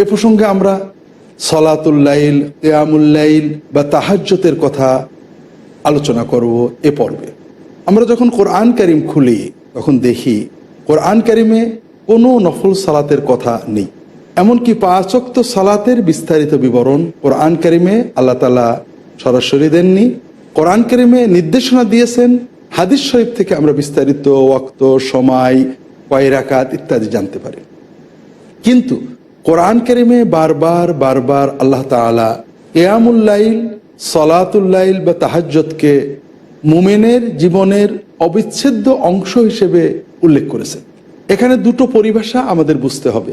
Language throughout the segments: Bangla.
এ প্রসঙ্গে আমরা সলাতুল্লাইল কেয়ামুল্লাইল বা তাহাজ্যতের কথা আলোচনা করব এ পর্বে। আমরা যখন কোরআন কারিম খুলি, তখন দেখি কোরআন কারিমে কোনো নফল সালাতের কথা নেই। এমনকি পাঁচক্ত সালাতের বিস্তারিত বিবরণ কোরআন কারিমে আল্লাহ তালা সরাসরি দেননি। কোরআন কারিমে নির্দেশনা দিয়েছেন। হাদিস শরীফ থেকে আমরা বিস্তারিত ওয়াক্ত, সময়, কয় রাকাত ইত্যাদি জানতে পারি। কিন্তু কোরআন কেরিমে বারবার বারবার আল্লাহ তালা এয়ামুল্লাইল সলাতুল্লাইল বা তাহাজ্জতকে মুমেনের জীবনের অবিচ্ছেদ্য অংশ হিসেবে উল্লেখ করেছেন। এখানে দুটো পরিভাষা আমাদের বুঝতে হবে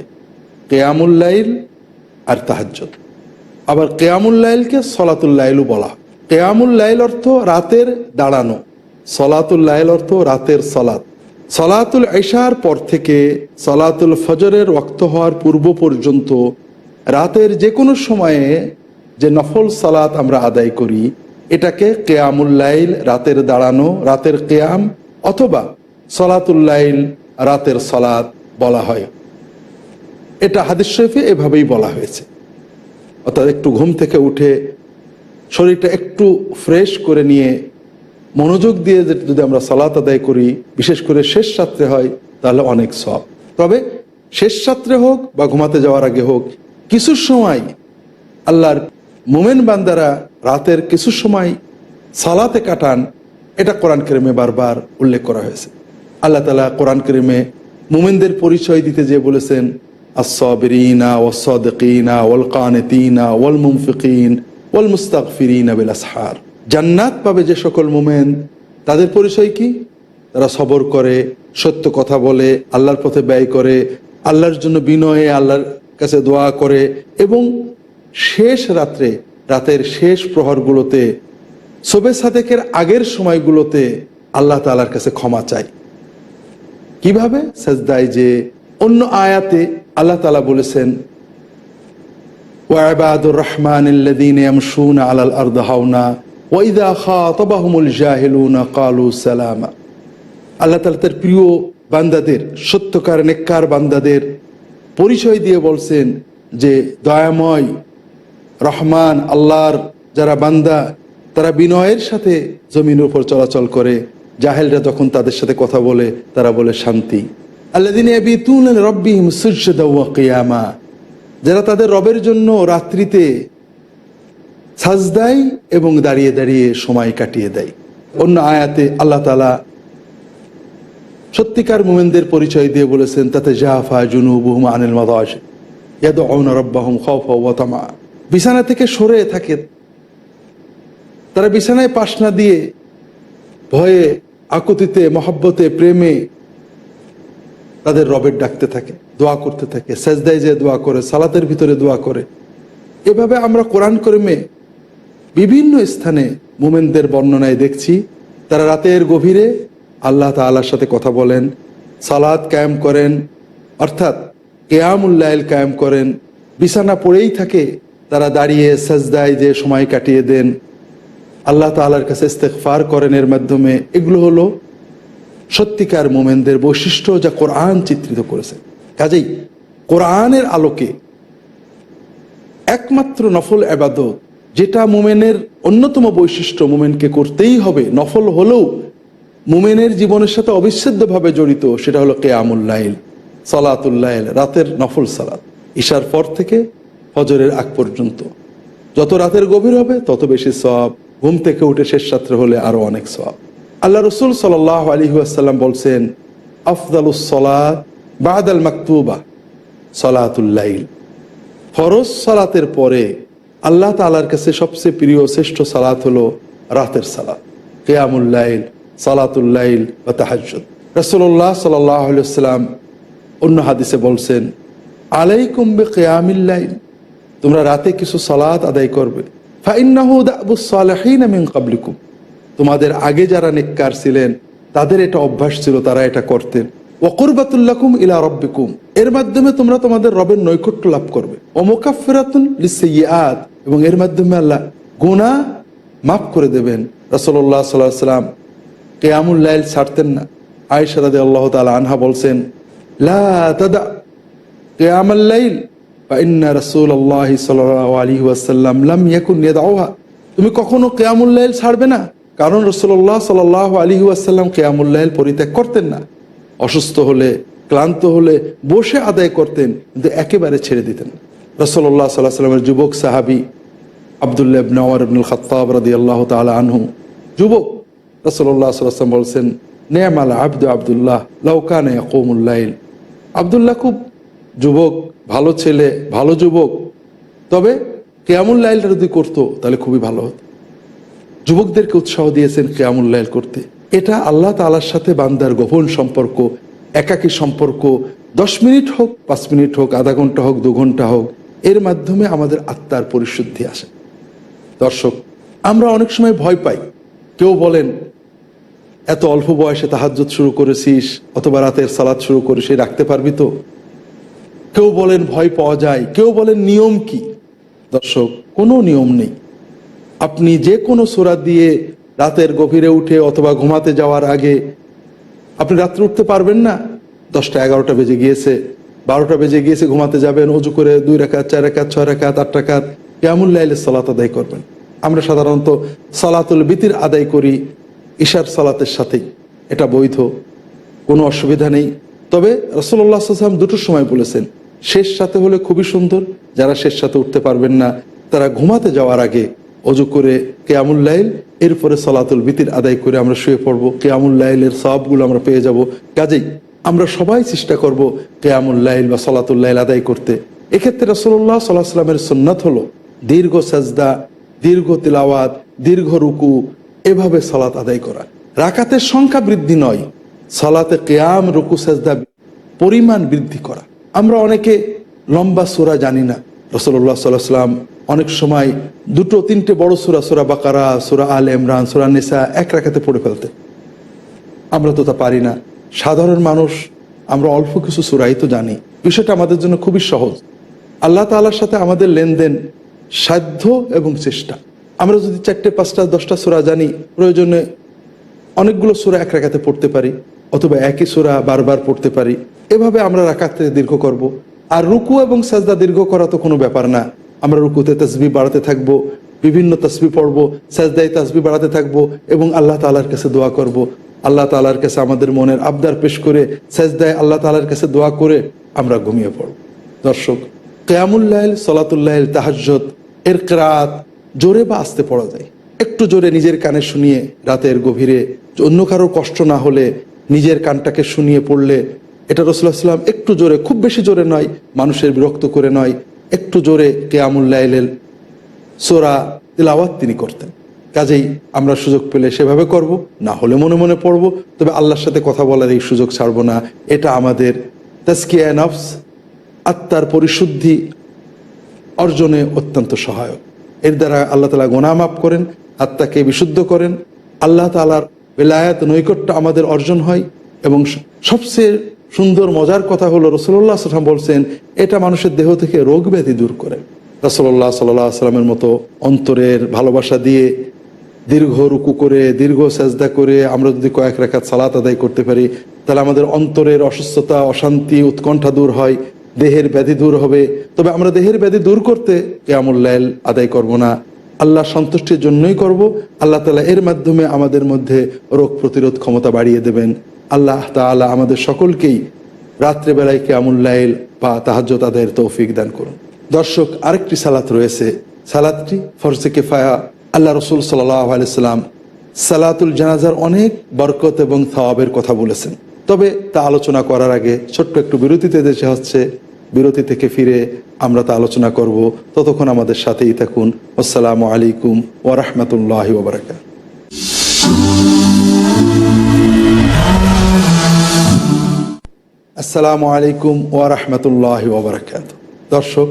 কেয়ামুল্লাইল আর তাহাজ্জত আবার কেয়ামুল্লাইলকে সলাতুল্লাইলও বলা। কেয়ামুল্লাইল অর্থ রাতের দাঁড়ানো সলাতুল্লাইল অর্থ রাতের সলাত। সলাতুল এশার পর থেকে সলাতুল ফজরের রক্ত হওয়ার পূর্ব পর্যন্ত রাতের যে কোনো সময়ে যে নফল সালাত আমরা আদায় করি, এটাকে কেয়ামুল্লাইল রাতের দাঁড়ানো, রাতের কেয়াম অথবা সলাতুল্লাইল রাতের সলাত বলা হয়। এটা হাদিস শরীফে এভাবেই বলা হয়েছে। অর্থাৎ একটু ঘুম থেকে উঠে শরীরটা একটু ফ্রেশ করে নিয়ে মনোযোগ দিয়ে যদি আমরা সালাত আদায় করি, বিশেষ করে শেষ রাত্রে হয়, তাহলে অনেক সব। তবে শেষ রাত্রে হোক বা ঘুমাতে যাওয়ার আগে হোক, কিছু সময় আল্লাহর মোমেন বান্দারা রাতের কিছু সময় সালাতে কাটান, এটা কোরআন কেরিমে বারবার উল্লেখ করা হয়েছে। আল্লাহ তালা কোরআন কেরিমে মোমেনদের পরিচয় দিতে যে বলেছেন আসবিরিনা ওসদিনা ওল কানেতিনা ওল মুমফিকিন ওল মুস্তাকফিরিনা বিল আসহার জান্নাত পাবে যে সকল মোমেন, তাদের পরিচয় কি? তারা সবর করে, সত্য কথা বলে, আল্লাহর পথে ব্যয় করে, আল্লাহর জন্য বিনয়ে আল্লাহর কাছে দোয়া করে এবং শেষ রাত্রে, রাতের শেষ প্রহরগুলোতে সবে সাদেকের আগের সময়গুলোতে আল্লাহ তালার কাছে ক্ষমা চাই কীভাবে? সেজদায় যে অন্য আয়াতে আল্লাহ তালা বলেছেন ওয়াবাদুর রহমান আলাল আর্দ হাওনা ওয়াইদা খা তবাহমুল জাহেলুনা কালু সালামা। আল্লাহ তালা তার প্রিয় বান্দাদের, সত্যকার নেককার বান্দাদের পরিচয় দিয়ে বলছেন যে, দয়াময় রহমান আল্লাহর যারা বান্দা, তারা বিনয়ের সাথে জমিনের উপর চলাচল করে, জাহেলরা যখন তাদের সাথে কথা বলে, তারা বলে শান্তি। আল্লাদিন রব্বিহিম সূর্য দাউয়া কেয়ামা। যারা তাদের রবের জন্য রাত্রিতে সাজদাই এবং দাঁড়িয়ে দাঁড়িয়ে সময় কাটিয়ে দেয়। অন্য আয়াতে আল্লাহ তালা সত্যিকার মোমেনদের পরিচয় দিয়ে বলেছেন তাতে জুনু বুহুম আনিল মাদাস ইয়াদ বিছানা থেকে সরে থাকে। তারা বিছানায় পাশ না দিয়ে ভয়ে, আকুতিতে, মহব্বতে, প্রেমে তাদের রবের ডাকতে থাকে, দোয়া করতে থাকে। সেজদায় যে দোয়া করে, সালাতের ভিতরে দোয়া করে। এভাবে আমরা কোরআন করিমে বিভিন্ন স্থানে মোমেনদের বর্ণনায় দেখছি, তারা রাতের গভীরে আল্লাহ তাআলার সাথে কথা বলেন সালাদ কায়েম করেন, অর্থাৎ কেয়ামুল্লাইল কায়েম করেন। বিছানা পড়েই থাকে, তারা দাঁড়িয়ে সাজদায় যে সময় কাটিয়ে দেন। আল্লাহ তাআলার কাছে ইস্তেগফার করেন এর মাধ্যমে। এগুলো হলো সত্যিকার মোমেনদের বৈশিষ্ট্য যা কোরআন চিত্রিত করেছে। কাজেই কোরআনের আলোকে একমাত্র নফল আবাদত যেটা মোমেনের অন্যতম বৈশিষ্ট্য, মোমেনকে করতেই হবে। নফল হলেও মোমেনের জীবনের সাথে অবিচ্ছেদ্যভাবে জড়িত সেটা হলো কেয়ামুল্লাইল সালাতুল্লাইল রাতের নফল সালাত, ঈশার পর থেকে ফজরের আগ পর্যন্ত। যত রাতের গভীর হবে, তত বেশি সব ঘুম থেকে উঠে শেষ রাত্রে হলে আরও অনেক সব আল্লাহ রসুল সাল আলী আসাল্লাম বলছেন, আফদালুস সলাত বাদাল মাকতুবা সলাতুল্লাইল ফরজ সালাতের পরে আল্লাহ তালার কাছে সবচেয়ে প্রিয় শ্রেষ্ঠ সালাত হলো রাতের সালাত কেয়ামুল্লাইল সালাতুল্লাইল বা তাহাজ্জুদ। রসুল্লাহ সাল্লাম অন্য হাদিসে বলছেন, আলাইকুম বে কেয়ামিল্লাইল তোমরা রাতে কিছু সালাত আদায় করবে। তোমাদের আগে যারা নেককার ছিলেন, তাদের এটা অভ্যাস ছিল, তারা এটা করতেন। ওকুরবাতুল্লাকুম ইলা রব্বিকুম। এর মাধ্যমে তোমরা তোমাদের রবের নৈকট্য লাভ করবে। অমোকাফেরাতুন লিসাইয়াত এবং এর মাধ্যমে আল্লাহ গুনাহ মাফ করে দেবেন। রাসূলুল্লাহ সাল্লাল্লাহু আলাইহি সাল্লাম কিয়ামুল লাইল ছাড়তেন না। আয়েশা রাদিয়াল্লাহু তাআলা আনহা বলছেন, লা কিয়ামুল লাইল আল্লাহ তুমি কখনো কেয়ামুল্লাইল ছাড়বে না, কারণ রসুল্লাহ সাল আলী ওয়াসাল্লাম কেয়ামুল্লাইল পরিত্যাগ করতেন না। অসুস্থ হলে, ক্লান্ত হলে বসে আদায় করতেন, কিন্তু একেবারে ছেড়ে দিতেন রসল্লাহ সাল্লাহ সাল্লামের যুবক সাহাবি আবদুল্লাহ ইবনে ওমর ইবনুল খাত্তাব রাদিয়াল্লাহু তাআলা আনহু, যুবক রাসূলুল্লাহ সাল্লাল্লাহু আলাইহি বলছেন, নেয়ামাল আব্দু আব্দুল্লাহ, লাউ কানা ইয়াকুমুল লাইল। আব্দুল্লাহ খুব যুবক, ভালো ছেলে, ভালো যুবক। তবে কেয়ামুল লাইলটা যদি করতো, তাহলে খুবই ভালো হতো। যুবকদেরকে উৎসাহ দিয়েছেন কেয়ামুল লাইল করতে। এটা আল্লাহ তালার সাথে বান্দার গোপন সম্পর্ক, একাকী সম্পর্ক। দশ মিনিট হোক, পাঁচ মিনিট হোক, আধা ঘণ্টা হোক, দু ঘণ্টা হোক, এর মাধ্যমে আমাদের আত্মার পরিশুদ্ধি আসে। দর্শক, আমরা অনেক সময় ভয় পাই। কেউ বলেন, এত অল্প বয়সে তাহাজ্জুদ শুরু করেছিস, অথবা রাতের সালাদ শুরু করেছিস রাখতে পারবি তো? কেউ বলেন, ভয় পাওয়া যায়। কেউ বলেন, নিয়ম কি? দর্শক, কোনো নিয়ম নেই। আপনি যে কোনো সোরা দিয়ে রাতের গভীরে উঠে অথবা ঘুমাতে যাওয়ার আগে, আপনি রাত্রে উঠতে পারবেন না। দশটা এগারোটা বেজে গিয়েছে, বারোটা বেজে গিয়েছে, ঘুমাতে যাবেন, অজু করে দুই রেখাত, চার রেখাত, ছয় রেখাত, আট রেখাত কেমন লাইলে সালাত আদায় করবেন। আমরা সাধারণত সালাতুল বিতির আদায় করি ঈশার সালাতের সাথেই। এটা বৈধ, কোনো অসুবিধা নেই। তবে রসল্লাহ আসলাম দুটোর সময় বলেছেন, শেষ সাথে হলে খুবই সুন্দর, যারা শেষ সাথে উঠতে পারবেন না, তারা ঘুমাতে যাওয়ার আগে অজু করে কেয়ামুল লাইল, এরপরে সলাতুল বিতির আদায় করে আমরা শুয়ে পড়ব। কেয়ামুল লাইলের সবগুলো আমরা পেয়ে যাব। কাজেই আমরা সবাই চেষ্টা করব কেয়ামুল লাইল বা সলাতুল লাইল আদায় করতে। এক্ষেত্রে রসল্লাহ সাল্লাহ সাল্লামের সুন্নাত হলো দীর্ঘ সাজদা, দীর্ঘ তিলাওয়াত, দীর্ঘ রুকু, এভাবে সালাত আদায় করা। রাকাতের সংখ্যা বৃদ্ধি নয়, সালাতে কেয়াম, রুকু, সাজদা পরিমাণ বৃদ্ধি করা। আমরা অনেকে লম্বা সোরা জানি না। সাল্লাহ সাল্লাম অনেক সময় দুটো, তিনটে বড় সুরা সুরা বাকারা, সুরা আল ইমরান, সুরা নিসা এক রাখাতে পড়ে ফেলতে। আমরা তো তা পারি না। সাধারণ মানুষ, আমরা অল্প কিছু সুরাই তো জানি। বিষয়টা আমাদের জন্য খুবই সহজ। আল্লাহ তালার সাথে আমাদের লেনদেন সাধ্য এবং চেষ্টা আমরা যদি চারটে, পাঁচটা, দশটা সোরা জানি, প্রয়োজনে অনেকগুলো সোরা এক রাখাতে পড়তে পারি, অথবা একই সোরা বারবার পড়তে পারি এভাবে আমরা রাখাতে দীর্ঘ করব। আর রুকু এবং সাজদা দীর্ঘ করা তো কোনো ব্যাপার না আমরা রুকুতে তসবি বাড়াতে থাকব, বিভিন্ন তসবি পড়ব, সাজদায় তসবি বাড়াতে থাকব এবং আল্লাহ তালার কাছে দোয়া করব। আল্লাহ তালার কাছে আমাদের মনের আবদার পেশ করে সাজদায় আল্লাহ তালার কাছে দোয়া করে আমরা ঘুমিয়ে পড়ব দর্শক কেয়ামুল্লাহ সলাতুল্লাহ তাহাজ্জত এর ক্রাত জোরে বা আস্তে পড়া যায়। একটু জোরে নিজের কানে শুনিয়ে রাতের গভীরে অন্য কারও কষ্ট না হলে নিজের কানটাকে শুনিয়ে পড়লে এটা রসুল্লাহ সাল্লাম একটু জোরে, খুব বেশি জোরে নয়, মানুষের বিরক্ত করে নয়, একটু জোরে কেয়ামুল্লাইলের সোরা তিলাওয়াত তিনি করতেন। কাজেই আমরা সুযোগ পেলে সেভাবে করব, না হলে মনে মনে পড়ব, তবে আল্লাহর সাথে কথা বলার এই সুযোগ ছাড়বো না। এটা আমাদের তাস্কিয়া নফস, আত্মার পরিশুদ্ধি অর্জনে অত্যন্ত সহায়ক। এর দ্বারা আল্লাহ তালা গোনা মাফ করেন, আত্মাকে বিশুদ্ধ করেন। আল্লাহ তালার বেলায়াত নৈকট্য আমাদের অর্জন হয় এবং সবচেয়ে সুন্দর, মজার কথা হলো রসল্লাহ সাল্লাম বলছেন, এটা মানুষের দেহ থেকে রোগ ব্যাধি দূর করে। রসল্লাহ সাল্লাহ সাল্লামের মতো অন্তরের ভালোবাসা দিয়ে দীর্ঘ রুকু করে, দীর্ঘ সেজদা করে আমরা যদি কয়েক রেখাত সালাত আদায় করতে পারি, তাহলে আমাদের অন্তরের অসুস্থতা, অশান্তি, উৎকণ্ঠা দূর হয়। দেহের ব্যাধি দূর হবে। তবে আমরা দেহের ব্যাধি দূর করতে কেয়ামুল্লাইল আদায় করব না। আল্লাহ সন্তুষ্টির জন্যই করব। আল্লাহ তালা এর মাধ্যমে আমাদের মধ্যে রোগ প্রতিরোধ ক্ষমতা বাড়িয়ে দেবেন। আল্লাহ তালা আমাদের সকলকেই রাত্রেবেলায় কেয়ামুল্লাইল বা তাহাজ্জত আদায়ের তৌফিক দান করুন। দর্শক, আরেকটি সালাত রয়েছে। সালাতটি ফরসে কেফায়া। আল্লাহ রসুল সাল্লাহ আলাইসাল্লাম সালাতুল জানাজার অনেক বরকত এবং সওয়াবের কথা বলেছেন। তবে তা আলোচনা করার আগে ছোট্ট একটু বিরতিতে দেশে হচ্ছে। বিরতি থেকে ফিরে আমরা তা আলোচনা করব। ততক্ষণ আমাদের সাথেই থাকুন। আসসালামু আলাইকুম ওরহমতুল্লাহ ওবরাকাত আসসালামু আলাইকুম ওরহমতুল্লাহ ওবরাকাত দর্শক,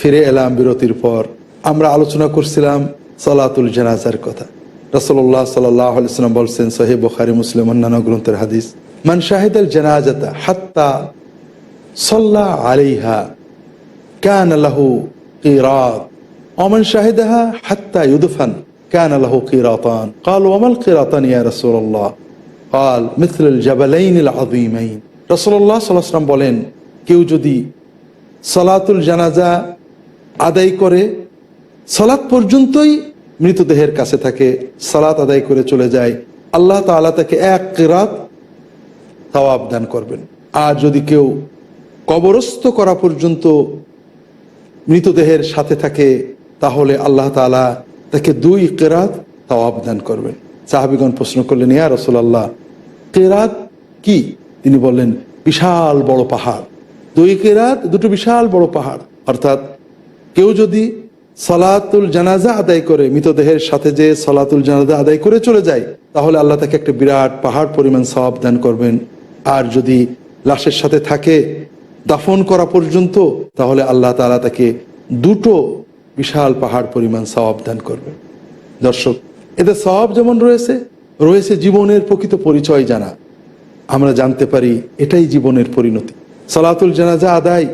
ফিরে এলাম বিরতির পর। আমরা আলোচনা করছিলাম সালাতুল জানাজার কথা। রসল্লাহ সাল্লাম বলছেন সোহেব বখারি, মুসলিম অন্যান্য গ্রন্থের হাদিস, মান শাহিদ আল জানাজাতা হাত্তা সাল্লাহ আলাইহা كان له قيراط ومن شهدها حتى يدفن كان له قيراطان قال وما القيراطان يا رسول الله قال مثل الجبلين العظيمين রসল্লাহ সাল্লাম বলেন কেউ যদি সলাতুল জানাজা আদায় করে সলাৎ পর্যন্তই মৃতদেহের কাছে থাকে সালাত আদায় করে চলে যায় আল্লাহ তাআলা তাকে এক কেরাত সওয়াব দান করবেন আর যদি কেউ কবরস্থ করা পর্যন্ত মৃতদেহের সাথে থাকে, তাহলে আল্লাহ তাআলা তাকে দুই কেরাত সওয়াব দান করবেন। সাহাবিগণ প্রশ্ন করলেন, ইয়া রসুলাল্লাহ, কেরাত কি? তিনি বললেন, বিশাল বড় পাহাড়। দুই কেরাত দুটো বিশাল বড় পাহাড়। অর্থাৎ কেউ যদি সলাতুল জানাজা আদায় করে, মৃতদেহের সাথে যে সলাতুল জানাজা আদায় করে চলে যায়, তাহলে আল্লাহ তাকে একটা বিরাট পাহাড় পরিমাণ সওয়াব দান করবেন। আর যদি লাশের সাথে থাকে দাফন করা পর্যন্ত, তাহলে আল্লাহ তালা তাকে দুটো বিশাল পাহাড় পরিমাণ সওয়াব দান করবেন দর্শক, এতে সওয়াব যেমন রয়েছে রয়েছে জীবনের প্রকৃত পরিচয় জানা। আমরা জানতে পারি এটাই জীবনের পরিণতি। সালাতুল জানাজা আদায়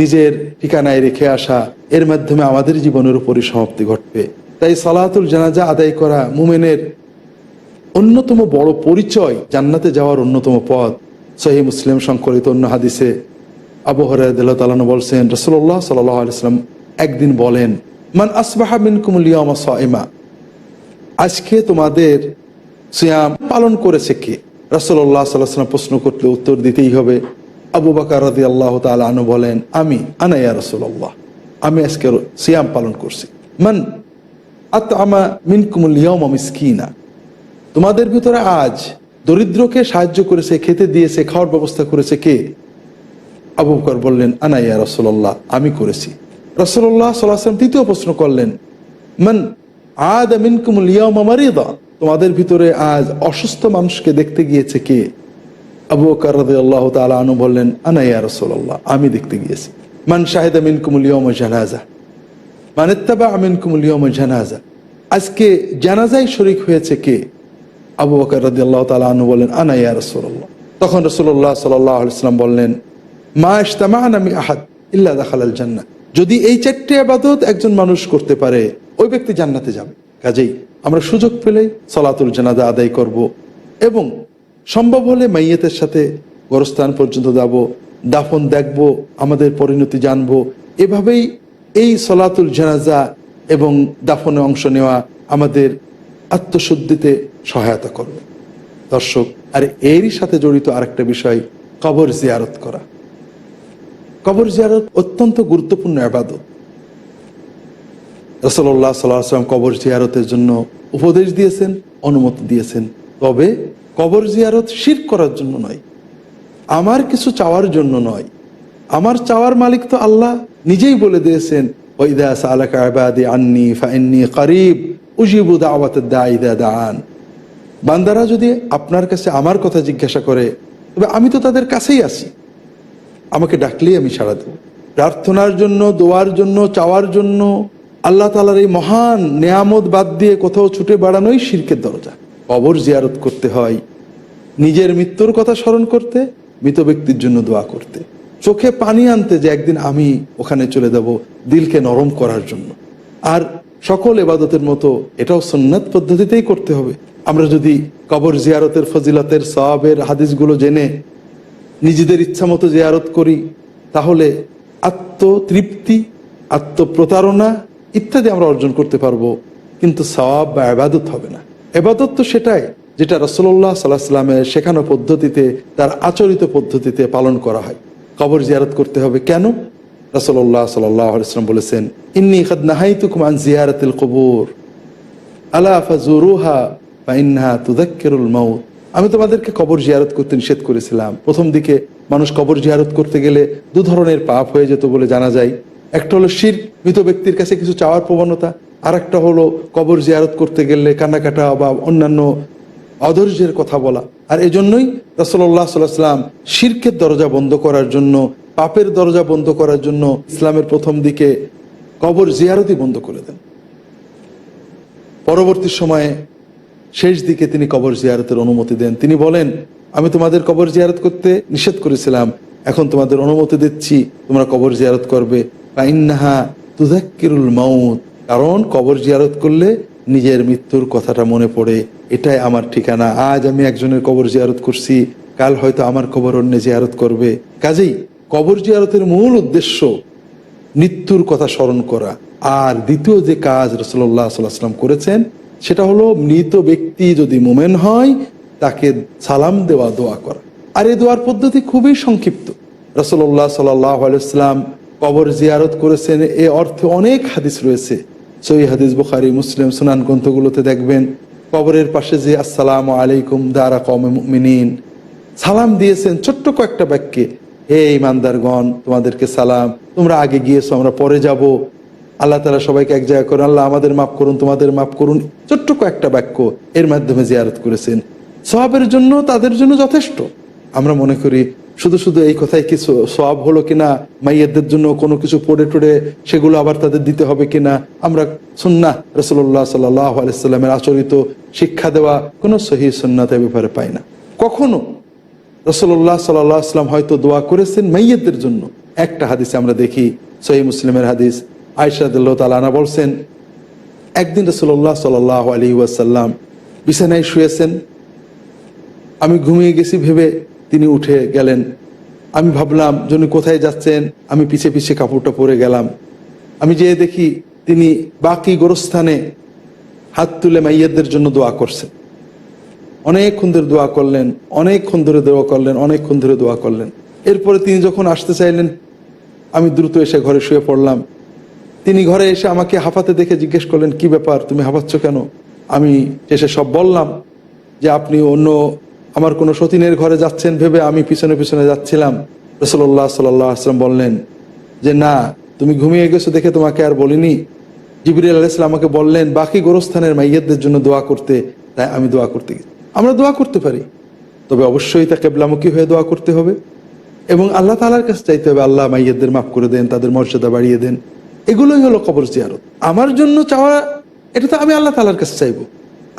নিজের ঠিকানায় রেখে আসা, এর মাধ্যমে আমাদের জীবনের উপরই সমাপ্তি ঘটবে। তাই সালাতুল জানাজা আদায় করা মুমেনের অন্যতম বড় পরিচয় জান্নাতে যাওয়ার অন্যতম পথ। সহি মুসলিম সংকলিত অন্য হাদিসে আবু হরাইদালানো বলছেন রসল্লাহ সাল্লাম একদিন বলেন, মান আসবাহা মিন কুমুলিয়ামা সাইমা? আজকে তোমাদের সিয়াম পালন করেছে কে? রাসুল্লাহ সাল্লাম প্রশ্ন করলে উত্তর দিতেই হবে। আবু বাকার রাদি আল্লাহ আনু বলেন, আমি আনাইয়া রসুল্লাহ আমি আজকে সিয়াম পালন করছি। মান আত আমা মিনকুমুল ইয়মা মিসকিনা? তোমাদের ভিতরে আজ দরিদ্রকে সাহায্য করেছে, খেতে দিয়েছে, খাওয়ার ব্যবস্থা করেছে কে? আবু বকর বললেন আনাইয়া রসুল্লাহ আমি করেছি। রসুল্লাহ সাল্লাম তৃতীয় প্রশ্ন করলেন, মান আদ মিনকুমুল ইয়মা মারিদা? তোমাদের ভিতরে আজ অসুস্থ মানুষকে দেখতে গিয়েছে কে? আবু বকর আল্লাহ তালা আনু বললেন আনাইয়া রসুল্লাহ আমি দেখতে গিয়েছি। মান শাহেদ আমিন কুমুলিয়ম জানাজা? মানেত্তাবা আমিন কুমুলিয়ম জানাজা? আজকে জানাজায় শরিক হয়েছে কে? আবু বকর রাদি আল্লাহ তালা আনু বললেন আনাইয়া রসুল্লাহ তখন রসুল্লাহ সাল্লাহ আলাইসাল্লাম বললেন মা ইস্তামান আমি আহাদ ইল্লা দাখালাল জান্না যদি এই চারটে আবাদত একজন মানুষ করতে পারে, ওই ব্যক্তি জান্নাতে যাবে। কাজেই আমরা সুযোগ পেলেই সলাতুল জানাজা আদায় করব এবং সম্ভব হলে মাইয়েতের সাথে গরস্থান পর্যন্ত যাব, দাফন দেখব, আমাদের পরিণতি জানব। এভাবেই এই সলাতুল জানাজা এবং দাফনে অংশ নেওয়া আমাদের আত্মশুদ্ধিতে সহায়তা করবে। দর্শক, আর এরই সাথে জড়িত আরেকটা বিষয়, কবর জিয়ারত করা। কবর জিয়ারত অত্যন্ত গুরুত্বপূর্ণ আবাদত। রসল্লাহ সাল্লাম কবর জিয়ারতের জন্য উপদেশ দিয়েছেন, অনুমতি দিয়েছেন। তবে কবর জিয়ারত শির করার জন্য নয়। আমার কিছু চাওয়ার জন্য নয়। আমার চাওয়ার মালিক তো আল্লাহ নিজেই বলে দিয়েছেন আন্নি ফাইন্নি দান বান্দারা যদি আপনার কাছে আমার কথা জিজ্ঞাসা করে, তবে আমি তো তাদের কাছেই আছি। আমাকে ডাকলেই আমি সাড়া দেব। প্রার্থনার জন্য, দোয়ার জন্য, চাওয়ার জন্য আল্লাহ তালার এই মহান নেয়ামত বাদ দিয়ে কোথাও ছুটে বাড়ানোই শিরকের দরজা। কবর জিয়ারত করতে হয়, নিজের মৃত্যুর কথা স্মরণ করতে, মৃত ব্যক্তির জন্য দোয়া করতে। চোখে পানি আনতে যে একদিন আমি ওখানে চলে যাব দিলকে নরম করার জন্য। আর সকল এবাদতের মতো এটাও সন্ন্যাত পদ্ধতিতেই করতে হবে। আমরা যদি কবর জিয়ারতের ফজিলতের সবের হাদিসগুলো জেনে নিজেদের ইচ্ছা মতো জিয়ারত করি, তাহলে আত্মতৃপ্তি, আত্মপ্রতারণা ইত্যাদি আমরা অর্জন করতে পারব। কিন্তু সওয়াব বা আবাদত হবে না। এবাদত তো সেটাই, যেটা রসল্লাহ সাল্লাহ সাল্লামের শেখানো পদ্ধতিতে, তার আচরিত পদ্ধতিতে পালন করা হয়। কবর জিয়ারত করতে হবে কেন? রসল্লাহ সাল্লাম বলেছেন, ইন্নি খাদ নাহাইতুকুম আন জিয়ারতিল কবুর। আলা ফাজুরুহা বা ইন্নাহা তুদাক্কিরুল মাউত। আমি তোমাদেরকে কবর জিয়ারত করতে নিষেধ করেছিলাম। প্রথম দিকে মানুষ কবর জিয়ারত করতে গেলে দু ধরনের পাপ হয়ে যেত বলে জানা যায়। একটা হলো শির, মৃত ব্যক্তির কাছে কিছু চাওয়ার প্রবণতা। আর একটা হলো কবর জিয়ারত করতে গেলে কান্নাকাটা বা অন্যান্য অধৈর্যের কথা বলা। আর এই জন্যই রসল্লাহ সাল্লাম শিরকের দরজা বন্ধ করার জন্য, পাপের দরজা বন্ধ করার জন্য ইসলামের প্রথম দিকে কবর জিয়ারতই বন্ধ করে দেন। পরবর্তী সময়ে শেষ দিকে তিনি কবর জিয়ারতের অনুমতি দেন। তিনি বলেন, আমি তোমাদের কবর জিয়ারত করতে নিষেধ করেছিলাম। এখন তোমাদের অনুমতি দিচ্ছি, তোমরা কবর জিয়ারত করবে। মাউত। কারণ কবর জিয়ারত করলে নিজের মৃত্যুর কথাটা মনে পড়ে। এটাই আমার ঠিকানা। আজ আমি একজনের কবর জিয়ারত করছি। কাল হয়তো আমার কবর অন্য জিয়ারত করবে। কাজেই কবর জিয়ারতের মূল উদ্দেশ্য মৃত্যুর কথা স্মরণ করা। আর দ্বিতীয় যে কাজ রসল্লাহ সাল্লাম করেছেন সেটা হলো মৃত ব্যক্তি যদি মোমেন হয়, তাকে সালাম দেওয়া, দোয়া করা। আর এই দোয়ার পদ্ধতি খুবই সংক্ষিপ্ত। রসল্লাহ সাল্লাহ আলাইসলাম কবর জিয়ারত করেছেন। এ অর্থে অনেক হাদিস রয়েছে। সই হাদিস বুখারি, মুসলিম সুনান গ্রন্থগুলোতে দেখবেন, কবরের পাশে যে আসসালাম আলাইকুম দারা কমে মিনিন সালাম দিয়েছেন ছোট্ট কয়েকটা বাক্যে, হে ইমানদারগণ, তোমাদেরকে সালাম, তোমরা আগে গিয়েছো, আমরা পরে যাব। আল্লাহ তালা সবাইকে এক জায়গা করুন, আল্লাহ আমাদের মাফ করুন, তোমাদের মাফ করুন। ছোট্ট কয়েকটা বাক্য এর মাধ্যমে জিয়ারত করেছেন। সবের জন্য, তাদের জন্য যথেষ্ট। আমরা মনে করি, শুধু শুধু এই কথায় কিছু সব হলো কিনা, মাইয়াদের জন্য কোনো কিছু পড়ে টড়ে সেগুলো আবার তাদের দিতে হবে কিনা, আমরা সুন্না রসল্লাহ সাল্লাহ আলাইস্লামের আচরিত শিক্ষা দেওয়া কোনো সহি সুন্নাতের ব্যাপারে পাই না। কখনো রসল্লাহ সাল্লাহ আসলাম হয়তো দোয়া করেছেন মাইয়াদের জন্য। একটা হাদিসে আমরা দেখি সহি মুসলিমের হাদিস আয়সাদুল্লাহ তালানা বলছেন, একদিন রসল্লাহ সাল্লাহ আলী ওয়াসাল্লাম বিছানায় শুয়েছেন। আমি ঘুমিয়ে গেছি ভেবে তিনি উঠে গেলেন। আমি ভাবলাম, যিনি কোথায় যাচ্ছেন? আমি পিছে পিছে কাপড়টা পরে গেলাম। আমি যেয়ে দেখি তিনি বাকি গোরস্থানে হাত তুলে মাইয়াদের জন্য দোয়া করছেন। অনেকক্ষণ ধরে দোয়া করলেন, অনেকক্ষণ ধরে দোয়া করলেন, অনেকক্ষণ ধরে দোয়া করলেন। এরপরে তিনি যখন আসতে চাইলেন, আমি দ্রুত এসে ঘরে শুয়ে পড়লাম। তিনি ঘরে এসে আমাকে হাঁপাতে দেখে জিজ্ঞেস করলেন, কি ব্যাপার? তুমি হাঁপাচ্ছ কেন? আমি এসে সব বললাম যে, আপনি অন্য, আমার কোনো সতীনের ঘরে যাচ্ছেন ভেবে আমি পিছনে পিছনে যাচ্ছিলাম। রসল্লাহ সাল্লাহ আসলাম বললেন যে, না, তুমি ঘুমিয়ে গেছো দেখে তোমাকে আর বলিনি। জিবরিল আলাইসালাম আমাকে বললেন, বাকি গোরস্থানের মাইয়াদের জন্য দোয়া করতে, তাই আমি দোয়া করতে গেছি। আমরা দোয়া করতে পারি, তবে অবশ্যই তা কেবলামুখী হয়ে দোয়া করতে হবে এবং আল্লাহ তালার কাছে চাইতে হবে, আল্লাহ মাইয়াদের মাফ করে দেন, তাদের মর্যাদা বাড়িয়ে দেন। এগুলোই হলো কবর জিয়ারত। আমার জন্য চাওয়া, এটা তো আমি আল্লাহ তালার কাছে চাইব।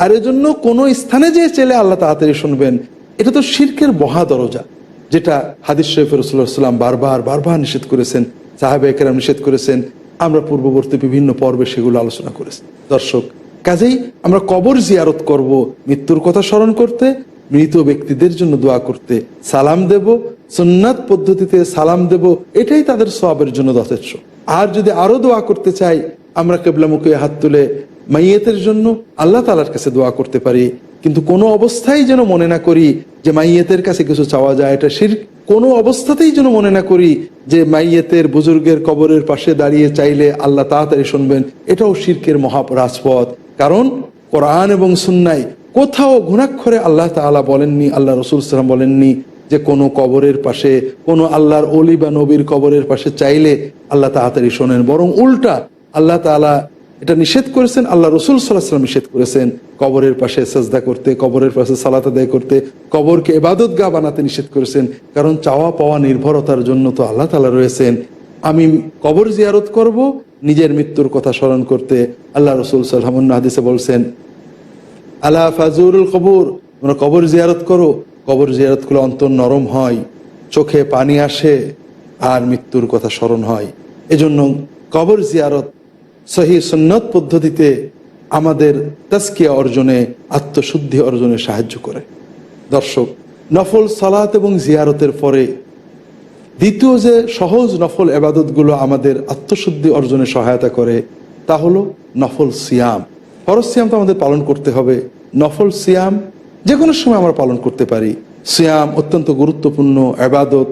আর এজন্য কোনো স্থানে যে চেলে আল্লাহ তাড়াতাড়ি শুনবেন, এটা তো শির্কের মহা দরজা, যেটা হাদিস শরীফ রসুল্লাহাম বারবার বারবার নিষেধ করেছেন সাহাবে একরাম নিষেধ করেছেন। আমরা পূর্ববর্তী বিভিন্ন পর্বে সেগুলো আলোচনা করেছি। দর্শক, কাজেই আমরা কবর জিয়ারত করব, মৃত্যুর কথা স্মরণ করতে, মৃত ব্যক্তিদের জন্য দোয়া করতে সালাম দেব, সুন্নাত পদ্ধতিতে সালাম দেব, এটাই তাদের সবের জন্য যথেষ্ট। আর যদি আরও দোয়া করতে চাই, আমরা কেবলামুখে হাত তুলে মাইয়েতের জন্য আল্লাহ তালার কাছে দোয়া করতে পারি। কিন্তু কোনো অবস্থায় যেন মনে না করি যে মাইয়েতের কাছে কিছু চাওয়া যায়। এটা শির কোনো অবস্থাতেই যেন মনে না করি যে মাইয়েতের বুজুর্গের কবরের পাশে দাঁড়িয়ে চাইলে আল্লাহ তাড়াতাড়ি শুনবেন। এটাও শির্কের মহাপরাজপথ কারণ কোরআন এবং সুন্নাই কোথাও ঘুণাক্ষরে আল্লাহ তাআলা বলেননি, আল্লাহ রসুল সাল্লাম বলেননি যে কোনো কবরের পাশে, কোনো আল্লাহর অলি বা নবীর কবরের পাশে চাইলে আল্লাহ তাড়াতাড়ি শোনেন। বরং উল্টা, আল্লাহ তাআলা এটা নিষেধ করেছেন, আল্লাহ রসুল সাল্লাহাম নিষেধ করেছেন, কবরের পাশে সাজদা করতে, কবরের পাশে সালাত আদায় করতে, কবরকে এবাদত গা বানাতে নিষেধ করেছেন। কারণ চাওয়া পাওয়া নির্ভরতার জন্য তো আল্লাহ তালা রয়েছেন। আমি কবর জিয়ারত করব, নিজের মৃত্যুর কথা স্মরণ করতে আল্লাহ রসুল সাল্লাম হাদিসে বলছেন আল্লাহ ফাজুরুল কবর, তোমরা কবর জিয়ারত করো কবর জিয়ারত করলে অন্তর নরম হয়, চোখে পানি আসে আর মৃত্যুর কথা স্মরণ হয়। এজন্য কবর জিয়ারত সহি সুন্নত পদ্ধতিতে আমাদের তাস্কিয়া অর্জনে, আত্মশুদ্ধি অর্জনে সাহায্য করে। দর্শক, নফল সালাত এবং জিয়ারতের পরে দ্বিতীয় যে সহজ নফল এবাদতগুলো আমাদের আত্মশুদ্ধি অর্জনে সহায়তা করে, তা হলো নফল সিয়াম। ফরজ সিয়াম তো আমাদের পালন করতে হবে। নফল সিয়াম যে কোনো সময় আমরা পালন করতে পারি। সিয়াম অত্যন্ত গুরুত্বপূর্ণ এবাদত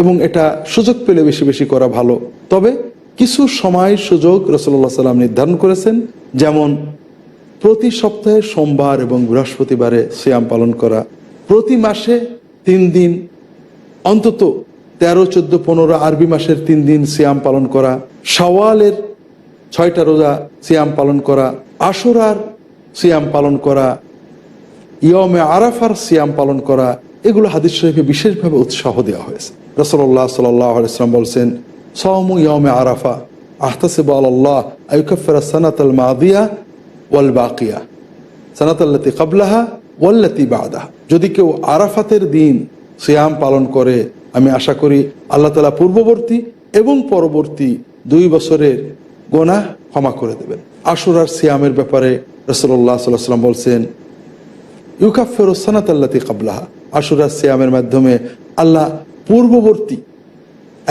এবং এটা সুযোগ পেলে বেশি বেশি করা ভালো। তবে কিছু সময় সুযোগ রসল্লাহ সাল্লাম নির্ধারণ করেছেন, যেমন প্রতি সপ্তাহে সোমবার এবং বৃহস্পতিবারে সিয়াম পালন করা। প্রতি মাসে তিন দিন, অন্তত তেরো, চোদ্দ, পনেরো আরবি মাসের তিন দিন সিয়াম পালন করা। সওয়ালের ছয়টা রোজা সিয়াম পালন করা। আশুরার সিয়াম পালন করা। ইয়মে আরাফার সিয়াম পালন করা, এগুলো হাদিস শরীফে বিশেষভাবে উৎসাহ দেওয়া হয়েছে। রসল্লাহ সাল্লাম বলছেন সৌমু ইয়মে আরাফা, আহতাসিব আল্লাহ আয়ুকফের সানাত মাদিয়া ওয়াল বাকিয়া সানাত আল্লাতি কাবলাহা ওয়াল্লাতি বাদাহ। যদি কেউ আরাফাতের দিন সিয়াম পালন করে, আমি আশা করি আল্লাহ তালা পূর্ববর্তী এবং পরবর্তী দুই বছরের গোনা ক্ষমা করে দেবেন। আশুরার সিয়ামের ব্যাপারে রসল্লাহ সাল্লাহ সাল্লাম বলছেন ইউকাফের সানাত আল্লাতি কাবলাহা। আশুরার সিয়ামের মাধ্যমে আল্লাহ পূর্ববর্তী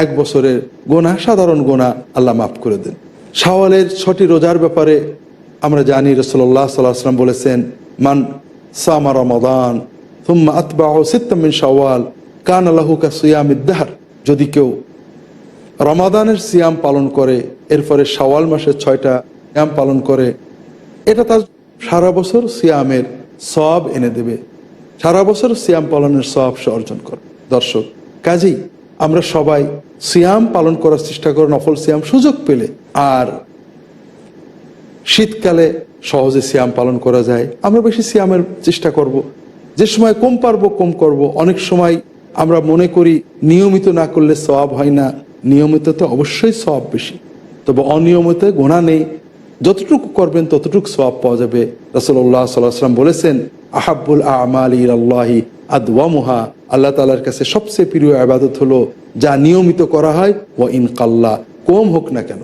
এক বছরের গোনা, সাধারণ গোনা আল্লাহ মাফ করে দেন। শাওয়ালের ছটি রোজার ব্যাপারে আমরা জানি রসল্লাহ সাল্লাম বলেছেন, মান সামা রমাদান থুম্মা আতবাহ সিত্তামিন শাওয়াল, কান আল্লাহুকা সুয়ামিদ্দাহার যদি কেউ রমাদানের সিয়াম পালন করে, এরপরে শাওয়াল মাসের ছয়টা সিয়াম পালন করে, এটা তার সারা বছর সিয়ামের সব এনে দেবে। সারা বছর সিয়াম পালনের সব সে অর্জন করে দর্শক, কাজেই আমরা সবাই সিয়াম পালন করার চেষ্টা করো নফল সিয়াম সুযোগ পেলে, আর শীতকালে সহজে সিয়াম পালন করা যায়। আমরা বেশি সিয়ামের চেষ্টা করব। যে সময় কম পারব, কম করব। অনেক সময় আমরা মনে করি নিয়মিত না করলে সওয়াব হয় না। নিয়মিত তো অবশ্যই সওয়াব বেশি। তবে অনিয়মিত গোনা নেই। যতটুকু করবেন, ততটুকু সবাব পাওয়া যাবে। রসল্লাহ সাল্লাম বলেছেন আহাবুল আমাল আল্লাহি আদওয়ামুহা। আল্লাহ তালার কাছে সবচেয়ে প্রিয় আবাদত হলো, যা নিয়মিত করা হয় ও ইনকাল্লা কম হোক না কেন।